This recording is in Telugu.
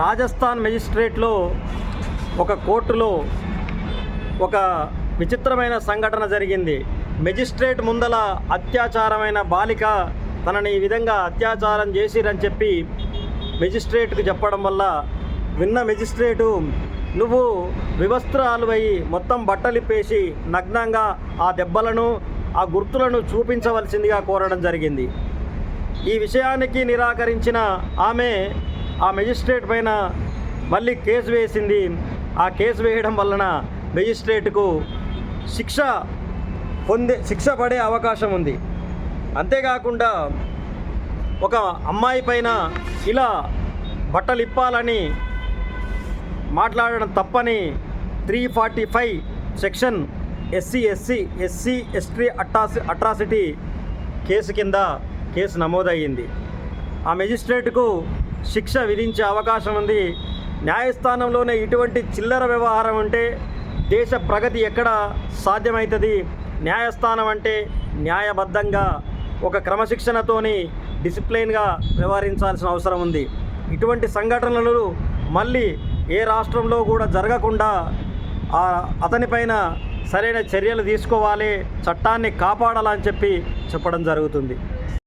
రాజస్థాన్ మెజిస్ట్రేట్లో ఒక కోర్టులో ఒక విచిత్రమైన సంఘటన జరిగింది. మెజిస్ట్రేట్ ముందల అత్యాచారమైన బాలిక తనని ఈ విధంగా అత్యాచారం చేసిరని చెప్పి మెజిస్ట్రేట్కు చెప్పడం వల్ల విన్న మెజిస్ట్రేటు నువ్వు వివస్త్రాలు అయి మొత్తం బట్టలిప్పేసి నగ్నంగా ఆ దెబ్బలను ఆ గుర్తులను చూపించవలసిందిగా కోరడం జరిగింది. ఈ విషయానికి నిరాకరించిన ఆమె ఆ మెజిస్ట్రేట్ పైన మళ్ళీ కేసు వేసింది. ఆ కేసు వేయడం వలన మెజిస్ట్రేట్కు శిక్ష పొందే శిక్ష పడే అవకాశం ఉంది. అంతేకాకుండా ఒక అమ్మాయి పైన ఇలా బట్టలు ఇప్పాలని మాట్లాడడం తప్పని three forty five section SC SC SC ST అట్రాసి atrocity case కింద కేసు నమోదయ్యింది. ఆ మెజిస్ట్రేట్కు శిక్ష విధించే అవకాశం ఉంది. న్యాయస్థానంలోనే ఇటువంటి చిల్లర వ్యవహారం ఉంటే దేశ ప్రగతి ఎక్కడ సాధ్యమవుతుంది న్యాయస్థానం అంటే న్యాయబద్ధంగా ఒక క్రమశిక్షణతోని డిసిప్లైన్గా వ్యవహరించాల్సిన అవసరం ఉంది. ఇటువంటి సంఘటనలు మళ్ళీ ఏ రాష్ట్రంలో కూడా జరగకుండా అతనిపైన సరైన చర్యలు తీసుకోవాలి చట్టాన్ని కాపాడాలని చెప్పి చెప్పడం జరుగుతుంది.